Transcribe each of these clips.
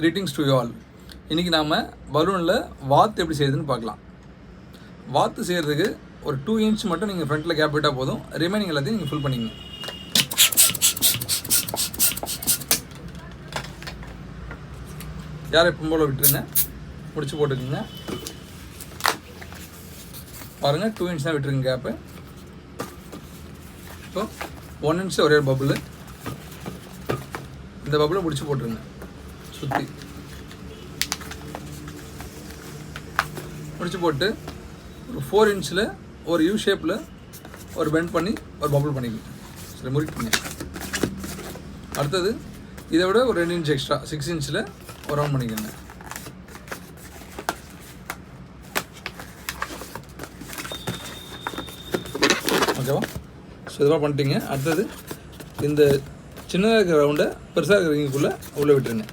Greetings to all இன்றைக்கி நாம் பலூனில் வாத்து எப்படி செய்யுதுன்னு பார்க்கலாம். வாத்து செய்கிறதுக்கு ஒரு டூ இன்ச் மட்டும் நீங்கள் ஃப்ரண்ட்டில் கேப் விட்டால் போதும். ரிமைனிங் எல்லாத்தையும் நீங்கள் ஃபில் பண்ணிங்க யாரை எப்பவும் விட்டுருங்க. முடிச்சு போட்டுக்குங்க. பாருங்கள் டூ இன்ச் தான் விட்டுருங்க கேப்பு இப்போ ஒன் இன்ச் ஒரே பபுள் இந்த பபுளை முடிச்சு போட்டுருங்க. சுற்றி முடிச்சு போட்டு ஒரு ஃபோர் இன்ச்சில் ஒரு யூ ஷேப்பில் ஒரு பெண்ட் பண்ணி ஒரு பபுள் பண்ணிக்கணும். சரி முறுக்கிங்க அடுத்தது இதை விட ஒரு ரெண்டு இன்ச் எக்ஸ்ட்ரா சிக்ஸ் இன்ச்சில் ஒரு ரவுண்ட் பண்ணிக்கோங்க. ஓகேவா ஸோ இதெல்லாம் பண்ணிட்டீங்க. அடுத்தது இந்த சின்னதாக இருக்கிற ரவுண்டை பெருசாக இருக்கிற ரிங்குக்குள்ளே உள்ளே விட்டுருங்க.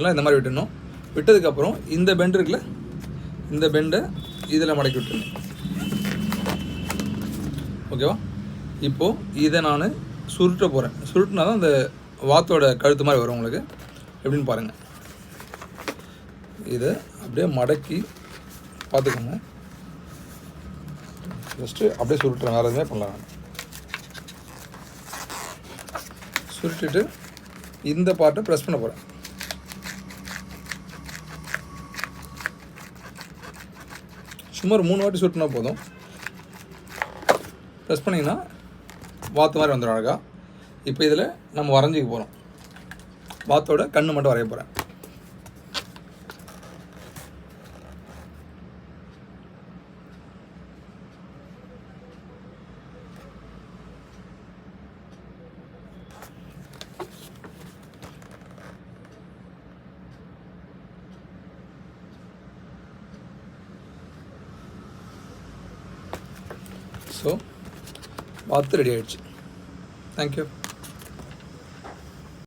எல்லாம் இந்த மாதிரி விட்டுடணும். விட்டதுக்கப்புறம் இந்த பெண்ட் இருக்குல்ல இந்த பெண்டை இதில் மடக்கி விட்டுருங்க. ஓகேவா? இப்போது இதை நான் சுருட்ட போகிறேன் சுருட்டினா தான் இந்த வாத்தோட கழுத்து மாதிரி வரும் உங்களுக்கு. எப்படின்னு பாருங்கள் இதை அப்படியே மடக்கி பார்த்துக்கோங்க. ஜஸ்ட்டு அப்படியே சுருட்டுறேன். வேறு எதுவுமே பண்ணலாம் சுருட்டிட்டு இந்த பார்ட்டை ப்ரெஸ் பண்ண போகிறேன் சும்மா ஒரு மூணு வாட்டி சுட்டினா போதும். ப்ரெஸ் பண்ணிங்கன்னா வாத்து மாதிரி வந்துடும் அழகாக இப்போ இதில் நம்ம வரைஞ்சிக்க போகிறோம் வாத்தோட கண்ணு மட்டும் வரைய போகிறேன் ஸோ பார்த்து ரெடி ஆகிடுச்சு தேங்க்யூ